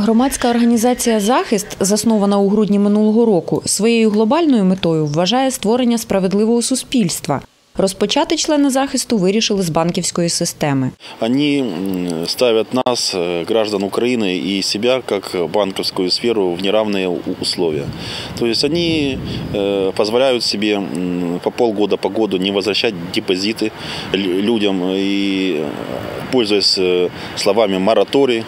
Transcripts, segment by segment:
Громадська організація Захист, заснована у грудні минулого року, своєю глобальною метою вважає створення справедливого суспільства. Розпочати члени захисту вирішили з банківської системи. Они м, ставят нас, э, граждан Украины и себя, как банковскую сферу, в неравные у- условия. То есть они э, позволяют себе м, по полгода, по году не возвращать депозиты лю- людям и э, пользуясь э, словами мораторий.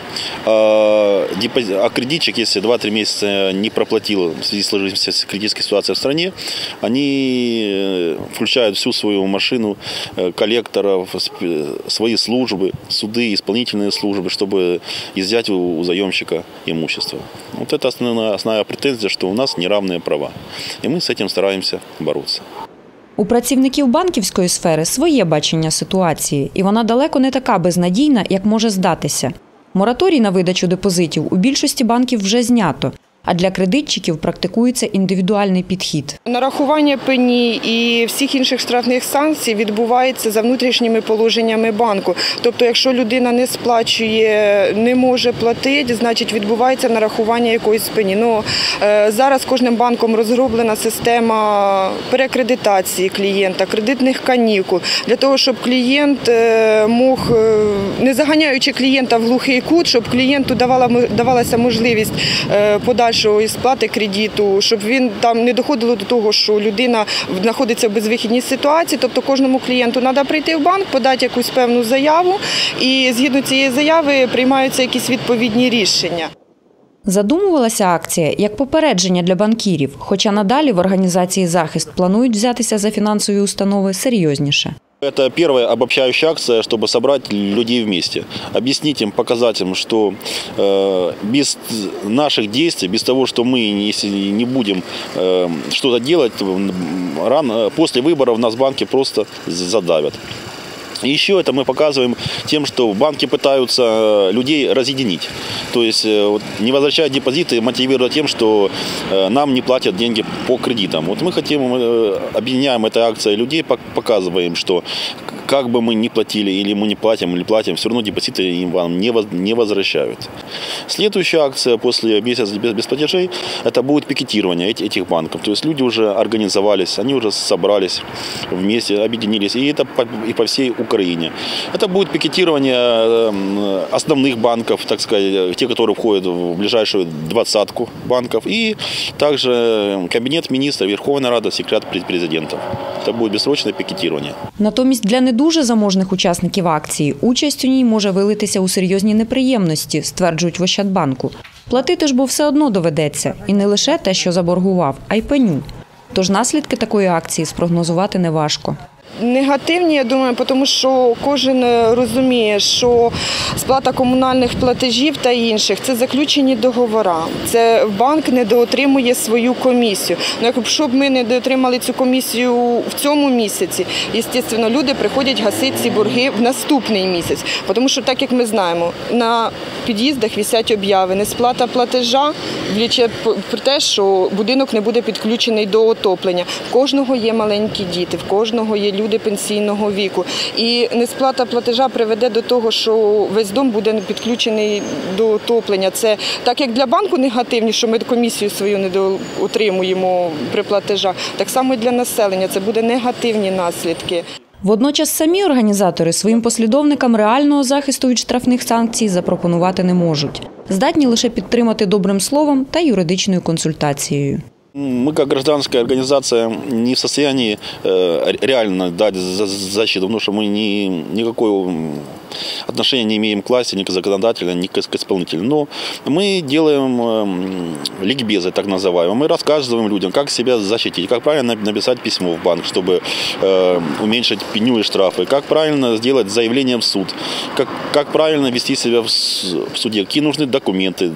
А депози- А кредитчик, если 2-3 месяца не проплатил в связи с сложившейся критической ситуацией в стране, они э, включают всю свою машину э, коллекторов, сп- свои службы, суды, исполнительные службы, чтобы изъять у у заемщика имущество. Вот это основная, основная претензия, что у нас неравные права. И мы с этим стараемся бороться. У працівників банківської сфери своє бачення ситуації, і вона далеко не така безнадійна, як може здатися. Мораторій на видачу депозитів у більшості банків вже знято, а для кредитчиків практикується індивідуальний підхід. Нарахування пені і всіх інших штрафних санкцій відбувається за внутрішніми положеннями банку. Тобто, якщо людина не сплачує, не може платити, значить відбувається нарахування якоїсь пені. Ну е, зараз кожним банком розроблена система перекредитації клієнта, кредитних канікул для того, щоб клієнт е, мог, е, не заганяючи клієнта в глухий кут, щоб клієнту давала давалася можливість е, подальшої сплати кредиту, щоб він там не доходило до того, що людина знаходиться в безвихідній ситуації. Тобто кожному клієнту треба прийти в банк, подати якусь певну заяву, і згідно цієї заяви приймаються якісь відповідні рішення. Задумувалася акція як попередження для банкірів, хоча надалі в організації захист планують взятися за фінансові установи серйозніше. Это первая обобщающая акция, чтобы собрать людей вместе. Объяснить им, показать им, что э, без наших действий, без того, что мы, если не будем э, что-то делать, рано, после выборов нас банки просто задавят. Еще это мы показываем тем, что банки пытаются э, людей разъединить. То есть э, вот, не возвращать депозиты, мотивируя тем, что э, нам не платят деньги по кредитам. Вот мы хотим, э, объединяем этой акцией людей, пок- показываем, что как бы мы ни платили, или мы не платим, или платим, все равно депозиты вам не, воз- не возвращают. Следующая акция после месяца без, без платежей, это будет пикетирование эти- этих банков. То есть люди уже организовались, они уже собрались вместе, объединились. И это по, и по всей Украине. Это будет пикетирование э, основных банков, так сказать, те, которые входят в ближайшую двадцатку банков. И также Кабинет министров, Верховная Рада, секрет президентов. Это будет бессрочное пикетирование. Натомість для не дуже заможних учасників акції участь у ній може вилитися у серйозні неприємності, стверджують в Ощадбанку. Платити ж бо все одно доведеться, і не лише те, що заборгував, а й пеню. Тож наслідки такої акції спрогнозувати неважко. Негативні, я думаю, тому що кожен е, розуміє, що сплата комунальних платежів та інших це заключені договори. Це банк не доотримує свою комісію. Ну, якщо б ми не доотримали цю комісію в цьому місяці, звісно, люди приходять гасити ці борги в наступний місяць. Тому що, так як ми знаємо, на під'їздах висять обяви, несплата платежа вліче про те, що будинок не буде підключений до отоплення. В кожного є маленькі діти, в кожного є люди пенсійного віку. І несплата платежа приведе до того, що весь дом буде підключений до отоплення. Це так як для банку негативні, що ми комісію свою не отримуємо при платежах, так само і для населення це буде негативні наслідки. Водночас самі організатори своїм послідовникам реального захисту від штрафних санкцій запропонувати не можуть. Здатні лише підтримати добрим словом та юридичною консультацією. Мы, как гражданская организация, не в состоянии э, реально дать за- защиту, потому что мы ни, никакого отношения не имеем к власти, ни к законодателю, ни к, исполнителю. Но мы делаем эм, ликбезы, так называемые. Мы рассказываем людям, как себя защитить, как правильно написать письмо в банк, чтобы э, уменьшить пеню и штрафы, как правильно сделать заявление в суд, как, как правильно вести себя в, в суде, какие нужны документы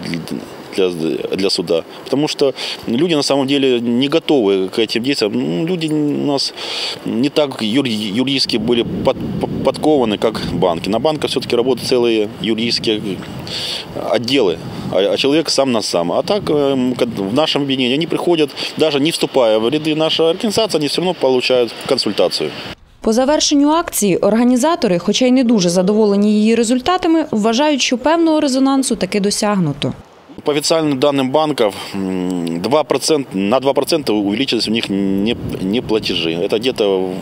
для, для суда. Потому что люди на самом деле не готовы к этим действиям. Ну, Люди у нас не так юри- юридически были под- подкованы, как банки. На банках все-таки работают целые юридические отделы, а а человек сам на сам. А так эм, как в нашем объединении они приходят, даже не вступая в ряды нашей организации, они все равно получают консультацию. По завершенню акції організатори, хоча й не дуже задоволені її результатами, вважають, що певного резонансу таки досягнуто. по официальным данным банков, м, 2%, на 2% увеличились у них не, не платежи. Это где-то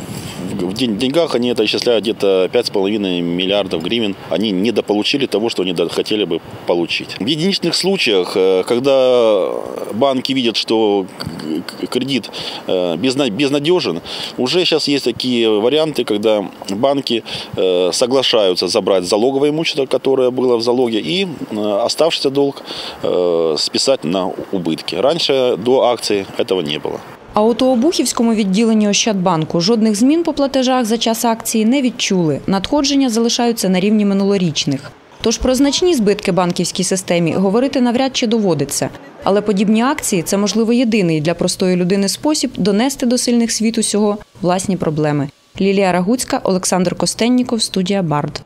в в день- деньгах они это исчисляют где-то 5,5 миллиардов гривен. Они недополучили того, что они хотели бы получить. В единичных случаях, э, когда банки видят, что кредит э, безна- безнадежен, уже сейчас есть такие варианты, когда банки э, соглашаются забрать залоговое имущество, которое было в залоге, и оставшийся долг списать на убытки. Раньше до акции этого не было. А от у Обухівському відділенні Ощадбанку жодних змін по платежах за час акції не відчули. Надходження залишаються на рівні минулорічних. Тож про значні збитки банківській системі говорити навряд чи доводиться. Але подібні акції це, можливо, єдиний для простої людини спосіб донести до сильних світу сього власні проблеми. Лілія Рагуцька, Олександр Костенніков, студія Бард.